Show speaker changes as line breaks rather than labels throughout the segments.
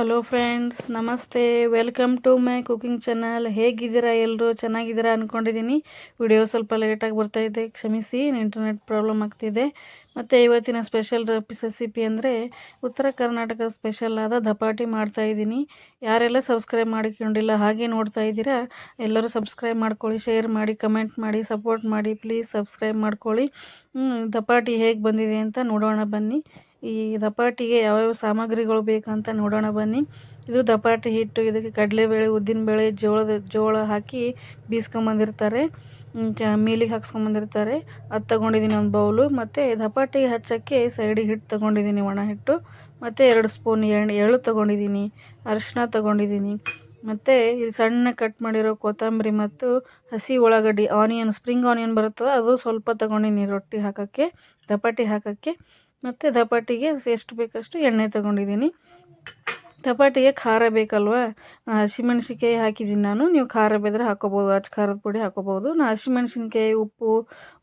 Hello friends, ನಮಸ್ತೆ. Welcome to my cooking channel. ಹೇಗಿದ್ದೀರಾ ಎಲ್ಲರೂ ಚೆನ್ನಾಗಿದ್ದೀರಾ ಅಂದ್ಕೊಂಡಿದ್ದೀನಿ ವಿಡಿಯೋ ಸ್ವಲ್ಪ ಲೇಟಾಗಿ ಬರ್ತಾಯಿದೆ ಕ್ಷಮಿಸಿ ಇಂಟರ್ನೆಟ್ ಪ್ರಾಬ್ಲಮ್ ಆಗ್ತಿದೆ. ಮತ್ತು ಇವತ್ತಿನ ಸ್ಪೆಷಲ್ ರೆಸಿಪಿ ಅಂದರೆ ಉತ್ತರ ಕರ್ನಾಟಕ ಸ್ಪೆಷಲ್ ಆದ ದಪಾಟಿ ಮಾಡ್ತಾಯಿದ್ದೀನಿ ಯಾರೆಲ್ಲ ಸಬ್ಸ್ಕ್ರೈಬ್ ಮಾಡಿಕೊಂಡಿಲ್ಲ, ಹಾಗೆ ನೋಡ್ತಾ ಇದ್ದೀರಾ, ಎಲ್ಲರೂ ಸಬ್ಸ್ಕ್ರೈಬ್ ಮಾಡ್ಕೊಳ್ಳಿ ಶೇರ್ ಮಾಡಿ ಕಮೆಂಟ್ ಮಾಡಿ ಸಪೋರ್ಟ್ ಮಾಡಿ ಪ್ಲೀಸ್ ಸಬ್ಸ್ಕ್ರೈಬ್ ಮಾಡ್ಕೊಳ್ಳಿ. ದಪಾಟಿ ಹೇಗೆ ಬಂದಿದೆ ಅಂತ ನೋಡೋಣ ಬನ್ನಿ. ಈ ದಪಾಟಿಗೆ ಯಾವ್ಯಾವ ಸಾಮಗ್ರಿಗಳು ಬೇಕಂತ ನೋಡೋಣ ಬನ್ನಿ. ಇದು ದಪಾಟಿ ಹಿಟ್ಟು, ಇದಕ್ಕೆ ಕಡಲೆಬೇಳೆ, ಉದ್ದಿನಬೇಳೆ, ಜೋಳದ ಜೋಳ ಹಾಕಿ ಬೀಸ್ಕೊಂಬಂದಿರ್ತಾರೆ. ಮೀಲಿಗೆ ಹಾಕ್ಸ್ಕೊಂಬಂದಿರ್ತಾರೆ. ಅದು ತೊಗೊಂಡಿದ್ದೀನಿ ಒಂದು ಬೌಲು. ಮತ್ತು ದಪಾಟಿಗೆ ಹಚ್ಚೋಕ್ಕೆ ಸೈಡಿಗೆ ಹಿಟ್ಟು ತೊಗೊಂಡಿದ್ದೀನಿ ಒಣ ಹಿಟ್ಟು. ಮತ್ತು ಎರಡು ಸ್ಪೂನ್ ಎಣ್ಣೆ, ಎಳ್ಳು ತೊಗೊಂಡಿದ್ದೀನಿ ಅರಿಶಿನ ತೊಗೊಂಡಿದ್ದೀನಿ ಮತ್ತು ಇಲ್ಲಿ ಸಣ್ಣ ಕಟ್ ಮಾಡಿರೋ ಕೊತ್ತಂಬರಿ ಮತ್ತು ಹಸಿ ಉಳ್ಳಾಗಡ್ಡಿ, ಆನಿಯನ್, ಸ್ಪ್ರಿಂಗ್ ಆನಿಯನ್ ಬರುತ್ತಲ್ಲ, ಅದು ಸ್ವಲ್ಪ ತೊಗೊಂಡಿನಿ ರೊಟ್ಟಿ ಹಾಕೋಕ್ಕೆ ದಪಾಟಿ ಹಾಕೋಕ್ಕೆ. ಮತ್ತು ದಪಾಟಿಗೆ ಎಷ್ಟು ಬೇಕಷ್ಟು ಎಣ್ಣೆ ತಗೊಂಡಿದ್ದೀನಿ. ದಪಾಟಿಗೆ ಖಾರ ಬೇಕಲ್ವ? ಹಸಿಮೆಣ್ಸಿನ್ಕಾಯಿ ಹಾಕಿದ್ದೀನಿ ನಾನು. ನೀವು ಖಾರ ಬೇದ್ರೆ ಹಾಕೋಬೋದು ಅಚ್ಚ ಖಾರದ ಪುಡಿ ಹಾಕೋಬೋದು ನಾನು ಹಸಿಮೆಣ್ಸಿನ್ಕಾಯಿ, ಉಪ್ಪು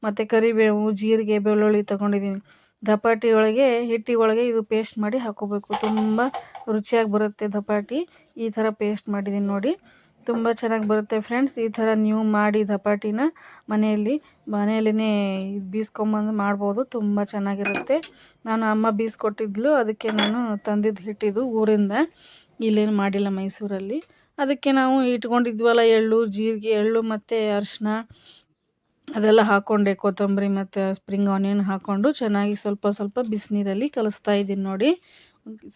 ಮತ್ತು ಕರಿಬೇವು, ಜೀರಿಗೆ, ಬೆಳ್ಳುಳ್ಳಿ ತೊಗೊಂಡಿದ್ದೀನಿ. ದಪಾಟಿ ಒಳಗೆ, ಹಿಟ್ಟಿ ಒಳಗೆ ಇದು ಪೇಸ್ಟ್ ಮಾಡಿ ಹಾಕೋಬೇಕು. ತುಂಬ ರುಚಿಯಾಗಿ ಬರುತ್ತೆ ದಪಾಟಿ ಈ ಥರ ಪೇಸ್ಟ್ ಮಾಡಿದ್ದೀನಿ ನೋಡಿ. ತುಂಬ ಚೆನ್ನಾಗಿ ಬರುತ್ತೆ ಫ್ರೆಂಡ್ಸ್ ಈ ಥರ ನೀವು ಮಾಡಿ ದಪಾಟಿನ ಮನೆಯಲ್ಲಿ ಮನೆಯಲ್ಲೇ ಬೀಸ್ಕೊಂಬಂದು ಮಾಡ್ಬೋದು. ತುಂಬ ಚೆನ್ನಾಗಿರುತ್ತೆ. ನಾನು ಅಮ್ಮ ಬೀಸ್ಕೊಟ್ಟಿದ್ಲು. ಅದಕ್ಕೆ ನಾನು ತಂದಿದ್ದು ಹಿಟ್ಟಿದ್ದು ಊರಿಂದ. ಇಲ್ಲೇನು ಮಾಡಿಲ್ಲ ಮೈಸೂರಲ್ಲಿ. ಅದಕ್ಕೆ ನಾವು ಇಟ್ಕೊಂಡಿದ್ವಲ್ಲ ಎಳ್ಳು, ಜೀರಿಗೆ ಎಳ್ಳು ಮತ್ತು ಅರಿಶಿನ. ಅದೆಲ್ಲ ಹಾಕ್ಕೊಂಡೆ ಕೊತ್ತಂಬರಿ ಮತ್ತು ಸ್ಪ್ರಿಂಗ್ ಆನಿಯನ್ ಹಾಕ್ಕೊಂಡು ಚೆನ್ನಾಗಿ ಸ್ವಲ್ಪ ಸ್ವಲ್ಪ ಬಿಸಿನೀರಲ್ಲಿ ಕಲಿಸ್ತಾ ಇದ್ದೀನಿ ನೋಡಿ.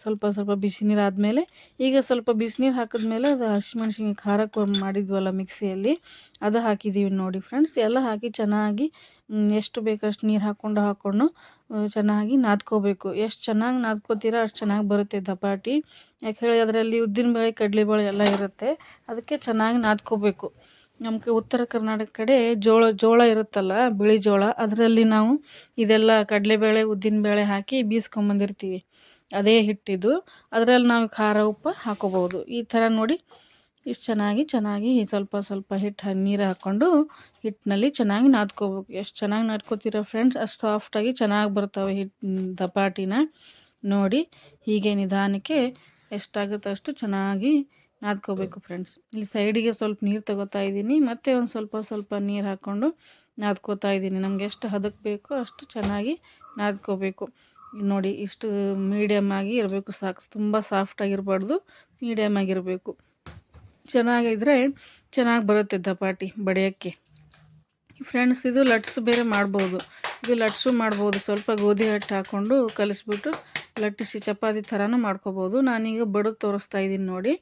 ಸ್ವಲ್ಪ ಸ್ವಲ್ಪ ಬಿಸಿನೀರು ಆದಮೇಲೆ, ಈಗ ಸ್ವಲ್ಪ ಬಿಸಿನೀರು ಹಾಕಿದ್ಮೇಲೆ ಅದು ಹಸಿಮೆಣಸಿನ ಖಾರಕ್ಕೆ ಮಾಡಿದ್ವಲ್ಲ ಮಿಕ್ಸಿಯಲ್ಲಿ, ಅದು ಹಾಕಿದ್ದೀವಿ ನೋಡಿ ಫ್ರೆಂಡ್ಸ್. ಎಲ್ಲ ಹಾಕಿ ಚೆನ್ನಾಗಿ ಎಷ್ಟು ಬೇಕಷ್ಟು ನೀರು ಹಾಕ್ಕೊಂಡು ಹಾಕ್ಕೊಂಡು ಚೆನ್ನಾಗಿ ನಾದ್ಕೋಬೇಕು. ಎಷ್ಟು ಚೆನ್ನಾಗಿ ನಾದ್ಕೋತೀರ ಅಷ್ಟು ಚೆನ್ನಾಗಿ ಬರುತ್ತೆ ದಪಾಟಿ ಯಾಕೆ ಹೇಳಿ ಅದರಲ್ಲಿ ಉದ್ದಿನಬೇಳೆ ಕಡಲೆಬೇಳೆ ಎಲ್ಲ ಇರುತ್ತೆ. ಅದಕ್ಕೆ ಚೆನ್ನಾಗಿ ನಾದ್ಕೋಬೇಕು. ನಮಗೆ ಉತ್ತರ ಕರ್ನಾಟಕ ಕಡೆ ಜೋಳ ಜೋಳ ಇರುತ್ತಲ್ಲ, ಬಿಳಿ ಜೋಳ, ಅದರಲ್ಲಿ ನಾವು ಇದೆಲ್ಲ ಕಡಲೆಬೇಳೆ ಉದ್ದಿನಬೇಳೆ ಹಾಕಿ ಬೀಸ್ಕೊಂಬಂದಿರ್ತೀವಿ. ಅದೇ ಹಿಟ್ಟಿದ್ದು ಅದರಲ್ಲಿ ನಾವು ಖಾರ ಉಪ್ಪು ಹಾಕೋಬೋದು ಈ ಥರ ನೋಡಿ ಇಷ್ಟು ಚೆನ್ನಾಗಿ ಚೆನ್ನಾಗಿ ಸ್ವಲ್ಪ ಸ್ವಲ್ಪ ಹಿಟ್ಟು ನೀರು ಹಾಕ್ಕೊಂಡು ಹಿಟ್ಟಿನಲ್ಲಿ ಚೆನ್ನಾಗಿ ನಾದ್ಕೋಬೇಕು ಎಷ್ಟು ಚೆನ್ನಾಗಿ ನಾದ್ಕೋತೀರ ಫ್ರೆಂಡ್ಸ್ ಅಷ್ಟು ಸಾಫ್ಟಾಗಿ ಚೆನ್ನಾಗಿ ಬರ್ತವೆ ಹಿಟ್ಟು ದಪಾಟಿನ ನೋಡಿ ಹೀಗೆ ನಿಧಾನಕ್ಕೆ ಎಷ್ಟಾಗುತ್ತೆ ಅಷ್ಟು ಚೆನ್ನಾಗಿ ನಾದ್ಕೋಬೇಕು ಫ್ರೆಂಡ್ಸ್ ಇಲ್ಲಿ ಸೈಡಿಗೆ ಸ್ವಲ್ಪ ನೀರು ತಗೋತಾ ಇದ್ದೀನಿ. ಮತ್ತು ಒಂದು ಸ್ವಲ್ಪ ಸ್ವಲ್ಪ ನೀರು ಹಾಕ್ಕೊಂಡು ನಾದ್ಕೋತಾ ಇದ್ದೀನಿ. ನಮ್ಗೆ ಎಷ್ಟು ಹದಕ್ಕೆ ಬೇಕೋ ಅಷ್ಟು ಚೆನ್ನಾಗಿ ನಾದ್ಕೋಬೇಕು. ನೋಡಿ ಇಷ್ಟು ಮೀಡಿಯಮ್ ಆಗಿ ಇರಬೇಕು, ಸಾಕು. ತುಂಬ ಸಾಫ್ಟಾಗಿರಬಾರ್ದು ಮೀಡಿಯಮ್ ಆಗಿರಬೇಕು. ಚೆನ್ನಾಗಿದ್ರೆ ಚೆನ್ನಾಗಿ ಬರುತ್ತೆ ದಪಾಟಿ ಬಡಿಯೋಕ್ಕೆ. ಫ್ರೆಂಡ್ಸ್ ಇದು ಲಟ್ಸ್ ಬೇರೆ ಮಾಡ್ಬೋದು. ಇದು ಲಟ್ಸು ಮಾಡ್ಬೋದು. ಸ್ವಲ್ಪ ಗೋಧಿ ಹಿಟ್ಟು ಹಾಕ್ಕೊಂಡು ಕಲಿಸ್ಬಿಟ್ಟು ಲಟ್ಟಿಸಿ ಚಪಾತಿ ಥರನೂ ಮಾಡ್ಕೋಬೋದು. ನಾನೀಗ ಬಡದು ತೋರಿಸ್ತಾ ಇದ್ದೀನಿ ನೋಡಿ.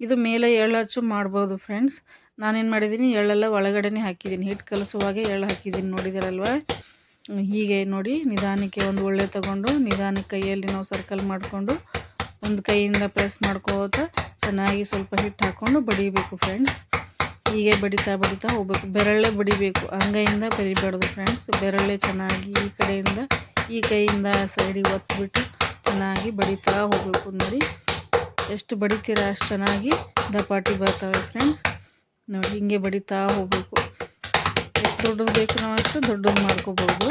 ಇದು ಮೇಲೆ ಎಳ್ಳು ಹಚ್ಚು ಮಾಡ್ಬೋದು ಫ್ರೆಂಡ್ಸ್ ನಾನೇನು ಮಾಡಿದ್ದೀನಿ? ಎಳ್ಳೆಲ್ಲ ಒಳಗಡೆನೇ ಹಾಕಿದ್ದೀನಿ. ಹಿಟ್ಟು ಕಲಿಸುವಾಗೆ ಎಳ್ಳು ಹಾಕಿದ್ದೀನಿ ನೋಡಿದಿರಲ್ವ ಹೀಗೆ ನೋಡಿ ನಿಧಾನಕ್ಕೆ ಒಂದು ಒಳ್ಳೆ ತಗೊಂಡು ನಿಧಾನಕ್ಕೆ ಕೈಯಲ್ಲಿ ನಾವು ಸರ್ಕಲ್ ಮಾಡಿಕೊಂಡು ಒಂದು ಕೈಯಿಂದ ಪ್ರೆಸ್ ಮಾಡ್ಕೋತ ಚೆನ್ನಾಗಿ ಸ್ವಲ್ಪ ಹಿಟ್ಟು ಹಾಕ್ಕೊಂಡು ಬಡಿಬೇಕು ಫ್ರೆಂಡ್ಸ್ ಹೀಗೆ ಬಡಿತಾ ಬಡಿತಾ ಹೋಗ್ಬೇಕು. ಬೆರಳೆ ಬಡಿಬೇಕು. ಅಂಗೈಯಿಂದ ಬರಿಬಾರ್ದು ಫ್ರೆಂಡ್ಸ್ ಬೆರಳೆ ಚೆನ್ನಾಗಿ ಈ ಕಡೆಯಿಂದ, ಈ ಕೈಯಿಂದ ಸೈಡಿಗೆ ಒತ್ತಿಬಿಟ್ಟು ಚೆನ್ನಾಗಿ ಬಡಿತಾ ಹೋಗಬೇಕು ನೋಡಿ. ಎಷ್ಟು ಬಡಿತೀರ ಅಷ್ಟು ಚೆನ್ನಾಗಿ ದಪಾಟಿ ಬರ್ತವೆ ಫ್ರೆಂಡ್ಸ್ ನೋಡಿ, ಹಿಂಗೆ ಬಡಿತಾ ಹೋಗಬೇಕು. ದೊಡ್ಡದು ಬೇಕು ನಾವು ಅಷ್ಟು ದೊಡ್ಡದು ಮಾಡ್ಕೋಬೋದು.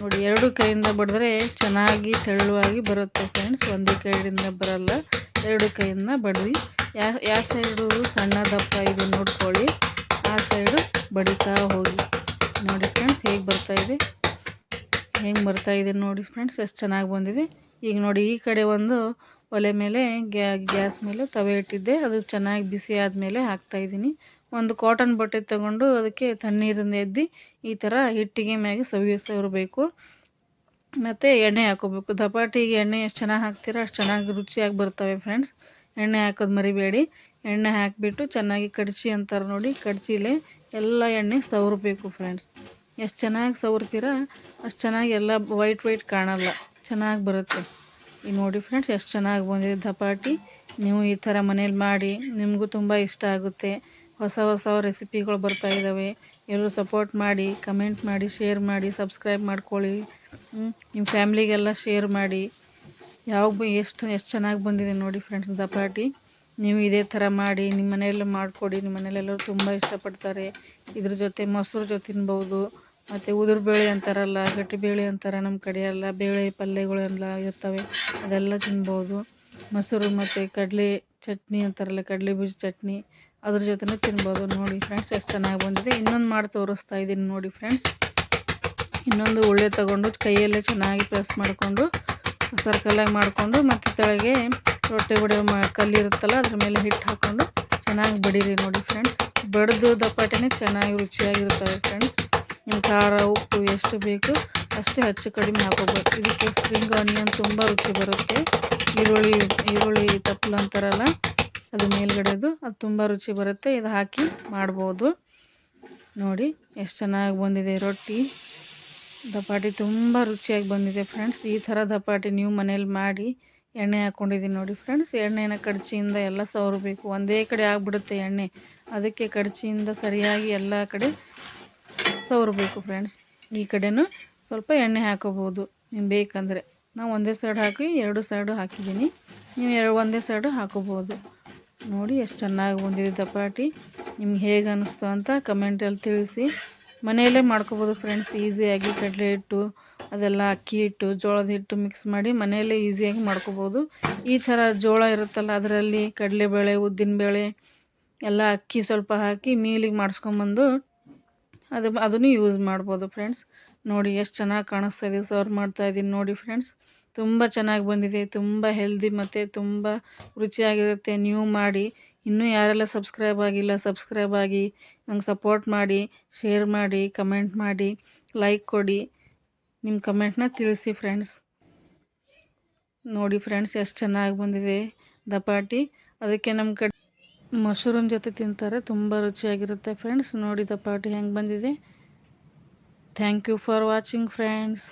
ನೋಡಿ, ಎರಡು ಕೈಯಿಂದ ಬಡಿದ್ರೆ ಚೆನ್ನಾಗಿ ತೆಳುವಾಗಿ ಬರುತ್ತೆ ಫ್ರೆಂಡ್ಸ್ ಒಂದೇ ಕೈಯಿಂದ ಬರಲ್ಲ. ಎರಡು ಕೈಯಿಂದ ಬಡ್ದು ಯಾ ಯಾವ ಸೈಡು ಸಣ್ಣ ದಪ್ಪ ಇದೆ ನೋಡ್ಕೊಳ್ಳಿ. ಆ ಸೈಡು ಬಡಿತಾ ಹೋಗಿ. ನೋಡಿ ಫ್ರೆಂಡ್ಸ್ ಹೇಗೆ ಬರ್ತಾಯಿದೆ ಹೆಂಗೆ ಬರ್ತಾಯಿದೆ ನೋಡಿ ಫ್ರೆಂಡ್ಸ್ ಎಷ್ಟು ಚೆನ್ನಾಗಿ ಬಂದಿದೆ. ಈಗ ನೋಡಿ, ಈ ಕಡೆ ಒಂದು ಒಲೆ ಮೇಲೆ ಗ್ಯಾಸ್ ಮೇಲೆ ತವೆ ಇಟ್ಟಿದ್ದೆ. ಅದು ಚೆನ್ನಾಗಿ ಬಿಸಿ ಆದಮೇಲೆ ಹಾಕ್ತಾಯಿದ್ದೀನಿ ಒಂದು ಕಾಟನ್ ಬಟ್ಟೆ ತಗೊಂಡು ಅದಕ್ಕೆ ತಣ್ಣೀರಿಂದ ಎದ್ದು ಈ ಥರ ಹಿಟ್ಟಿಗೆ ಮ್ಯಾಗೆ ಸವಿ ಸವಿರಬೇಕು ಮತ್ತು ಎಣ್ಣೆ ಹಾಕೋಬೇಕು. ದಪಾಟಿಗೆ ಎಣ್ಣೆ ಎಷ್ಟು ಚೆನ್ನಾಗಿ ಹಾಕ್ತೀರ ಅಷ್ಟು ಚೆನ್ನಾಗಿ ರುಚಿಯಾಗಿ ಬರ್ತವೆ ಫ್ರೆಂಡ್ಸ್ ಎಣ್ಣೆ ಹಾಕೋದು ಮರಿಬೇಡಿ. ಎಣ್ಣೆ ಹಾಕಿಬಿಟ್ಟು ಚೆನ್ನಾಗಿ ಕಡ್ಚಿ ಅಂತಾರೆ ನೋಡಿ, ಕಡ್ಚಿಲೆ ಎಲ್ಲ ಎಣ್ಣೆ ಸವರಬೇಕು ಫ್ರೆಂಡ್ಸ್ ಎಷ್ಟು ಚೆನ್ನಾಗಿ ಸವರ್ತೀರ ಅಷ್ಟು ಚೆನ್ನಾಗಿ ಎಲ್ಲ ವೈಟ್ ವೈಟ್ ಕಾಣಲ್ಲ, ಚೆನ್ನಾಗಿ ಬರುತ್ತೆ. ಈ ನೋಡಿ ಫ್ರೆಂಡ್ಸ್ ಎಷ್ಟು ಚೆನ್ನಾಗಿ ಬಂದಿದೆ ದಪಾಟಿ ನೀವು ಈ ಥರ ಮನೇಲಿ ಮಾಡಿ, ನಿಮಗೂ ತುಂಬ ಇಷ್ಟ ಆಗುತ್ತೆ. ಹೊಸ ಹೊಸ ರೆಸಿಪಿಗಳು ಬರ್ತಾ ಇದ್ದಾವೆ ಎಲ್ಲರೂ ಸಪೋರ್ಟ್ ಮಾಡಿ ಕಮೆಂಟ್ ಮಾಡಿ ಶೇರ್ ಮಾಡಿ ಸಬ್ಸ್ಕ್ರೈಬ್ ಮಾಡ್ಕೊಳ್ಳಿ. ನಿಮ್ಮ ಫ್ಯಾಮ್ಲಿಗೆಲ್ಲ ಶೇರ್ ಮಾಡಿ. ಯಾವಾಗ ಎಷ್ಟು ಎಷ್ಟು ಚೆನ್ನಾಗಿ ಬಂದಿದೆ ನೋಡಿ ಫ್ರೆಂಡ್ಸ್ ದಪಾಟಿ ನೀವು ಇದೇ ಥರ ಮಾಡಿ ನಿಮ್ಮ ಮನೆಯಲ್ಲೂ ಮಾಡಿಕೊಡಿ ನಿಮ್ಮ ಮನೆಯಲ್ಲೆಲ್ಲರೂ ತುಂಬ ಇಷ್ಟಪಡ್ತಾರೆ. ಇದ್ರ ಜೊತೆ ಮೊಸರು ಜೊತೆ ತಿನ್ಬೋದು. ಮತ್ತು ಉದುರು ಬೇಳೆ ಅಂತಾರಲ್ಲ, ಗಟ್ಟಿ ಬೇಳೆ ಅಂತಾರೆ ನಮ್ಮ ಕಡೆ ಎಲ್ಲ, ಬೇಳೆ ಪಲ್ಯಗಳೆಲ್ಲ ಇರ್ತವೆ, ಅದೆಲ್ಲ ತಿನ್ಬೋದು. ಮೊಸರು ಮತ್ತು ಕಡಲೆ ಚಟ್ನಿ ಅಂತಾರಲ್ಲ, ಕಡಲೆ ಬೀಜ ಚಟ್ನಿ. ಅದ್ರ ಜೊತೆನೂ ತಿನ್ಬೋದು. ನೋಡಿ ಫ್ರೆಂಡ್ಸ್ ಎಷ್ಟು ಚೆನ್ನಾಗಿ ಬಂದಿದೆ. ಇನ್ನೊಂದು ಮಾಡಿ ತೋರಿಸ್ತಾ ಇದ್ದೀನಿ ನೋಡಿ ಫ್ರೆಂಡ್ಸ್ ಇನ್ನೊಂದು ಉಳ್ಳೆ ತಗೊಂಡು ಕೈಯಲ್ಲೇ ಚೆನ್ನಾಗಿ ಪ್ರೆಸ್ ಮಾಡಿಕೊಂಡು ಸರ್ಕಲಾಗಿ ಮಾಡಿಕೊಂಡು, ಮತ್ತು ಕೆಳಗೆ ರೊಟ್ಟಿ ಬಡಿ ಮಾ, ಕಲ್ಲಿರುತ್ತಲ್ಲ, ಅದ್ರ ಮೇಲೆ ಹಿಟ್ಟು ಹಾಕ್ಕೊಂಡು ಚೆನ್ನಾಗಿ ಬಡೀರಿ ನೋಡಿ ಫ್ರೆಂಡ್ಸ್ ಬಡಿದು ದಪ್ಪಾಟಿನೇ ಚೆನ್ನಾಗಿ ರುಚಿಯಾಗಿರ್ತವೆ ಫ್ರೆಂಡ್ಸ್ ಖಾರ, ಉಪ್ಪು ಎಷ್ಟು ಬೇಕು ಅಷ್ಟೇ ಹೆಚ್ಚು ಕಡಿಮೆ ಹಾಕೋಬೇಕು ಇದಕ್ಕೆ ಸ್ಪ್ರಿಂಗ್ ಆನಿಯನ್ ತುಂಬ ರುಚಿ ಬರುತ್ತೆ. ಈರುಳ್ಳಿ ಈರುಳ್ಳಿ ತಪ್ಪಲು ಅಂತಾರಲ್ಲ ತುಂಬ ರುಚಿ ಬರುತ್ತೆ, ಇದು ಹಾಕಿ ಮಾಡ್ಬೋದು. ನೋಡಿ, ಎಷ್ಟು ಚೆನ್ನಾಗಿ ಬಂದಿದೆ ರೊಟ್ಟಿ. ದಪಾಟಿ ತುಂಬ ರುಚಿಯಾಗಿ ಬಂದಿದೆ ಫ್ರೆಂಡ್ಸ್ ಈ ಥರ ದಪಾಟಿ ನೀವು ಮನೇಲಿ ಮಾಡಿ ಎಣ್ಣೆ ಹಾಕ್ಕೊಂಡಿದ್ದೀನಿ ನೋಡಿ ಫ್ರೆಂಡ್ಸ್ ಎಣ್ಣೆನ ಕಡ್ಚಿಯಿಂದ ಎಲ್ಲ ಸವರಬೇಕು. ಒಂದೇ ಕಡೆ ಆಗಿಬಿಡುತ್ತೆ ಎಣ್ಣೆ. ಅದಕ್ಕೆ ಕಡ್ಚಿಯಿಂದ ಸರಿಯಾಗಿ ಎಲ್ಲ ಕಡೆ ಸವರಬೇಕು ಫ್ರೆಂಡ್ಸ್ ಈ ಕಡೆನೂ ಸ್ವಲ್ಪ ಎಣ್ಣೆ ಹಾಕೋಬೋದು. ನಿಮ್ಗೆ ಬೇಕಂದರೆ. ನಾವು ಒಂದೇ ಸೈಡ್ ಹಾಕಿ, ಎರಡು ಸೈಡು ಹಾಕಿದ್ದೀನಿ. ನೀವು ಎರಡು, ಒಂದೇ ಸೈಡು ಹಾಕೋಬೋದು. ನೋಡಿ ಎಷ್ಟು ಚೆನ್ನಾಗಿ ಬಂದಿದೆ ಚಪಾತಿ ನಿಮ್ಗೆ ಹೇಗೆ ಅನ್ನಿಸ್ತು ಅಂತ ಕಮೆಂಟಲ್ಲಿ ತಿಳಿಸಿ. ಮನೆಯಲ್ಲೇ ಮಾಡ್ಕೋಬೋದು ಫ್ರೆಂಡ್ಸ್ ಈಸಿಯಾಗಿ ಕಡಲೆ ಹಿಟ್ಟು, ಅದೆಲ್ಲ ಅಕ್ಕಿ ಹಿಟ್ಟು, ಜೋಳದ ಹಿಟ್ಟು ಮಿಕ್ಸ್ ಮಾಡಿ ಮನೆಯಲ್ಲೇ ಈಸಿಯಾಗಿ ಮಾಡ್ಕೋಬೋದು. ಈ ಥರ ಜೋಳ ಇರುತ್ತಲ್ಲ, ಅದರಲ್ಲಿ ಕಡಲೆಬೇಳೆ ಉದ್ದಿನಬೇಳೆ ಎಲ್ಲ ಅಕ್ಕಿ ಸ್ವಲ್ಪ ಹಾಕಿ ಮೀಲಿಗೆ ಮಾಡಿಸ್ಕೊಂಬಂದು ಅದು, ಅದನ್ನು ಯೂಸ್ ಮಾಡ್ಬೋದು ಫ್ರೆಂಡ್ಸ್ ನೋಡಿ ಎಷ್ಟು ಚೆನ್ನಾಗಿ ಕಾಣಿಸ್ತಾ ಇದೆ ಸರ್ವ್ ಮಾಡ್ತಾ ಇದ್ದೀನಿ ನೋಡಿ ಫ್ರೆಂಡ್ಸ್ ತುಂಬ ಚೆನ್ನಾಗಿ ಬಂದಿದೆ, ತುಂಬ ಹೆಲ್ದಿ ಮತ್ತು ತುಂಬ ರುಚಿಯಾಗಿರುತ್ತೆ. ನೀವು ಮಾಡಿ, ಇನ್ನೂ ಯಾರೆಲ್ಲ ಸಬ್ಸ್ಕ್ರೈಬ್ ಆಗಿಲ್ಲ ಸಬ್ಸ್ಕ್ರೈಬ್ ಆಗಿ ನಂಗೆ ಸಪೋರ್ಟ್ ಮಾಡಿ ಶೇರ್ ಮಾಡಿ ಕಮೆಂಟ್ ಮಾಡಿ ಲೈಕ್ ಕೊಡಿ. ನಿಮ್ಮ ಕಮೆಂಟ್ನ ತಿಳಿಸಿ ಫ್ರೆಂಡ್ಸ್ ನೋಡಿ ಫ್ರೆಂಡ್ಸ್ ಎಷ್ಟು ಚೆನ್ನಾಗಿ ಬಂದಿದೆ. ದಪಾಟಿ, ಅದಕ್ಕೆ ನಮ್ಮ ಕಡೆ ಮೊಸರಿನ ಜೊತೆ ತಿಂತಾರೆ, ತುಂಬ ರುಚಿಯಾಗಿರುತ್ತೆ ಫ್ರೆಂಡ್ಸ್ ನೋಡಿ ದಪಾಟಿ ಹೆಂಗೆ ಬಂದಿದೆ. Thank you for watching friends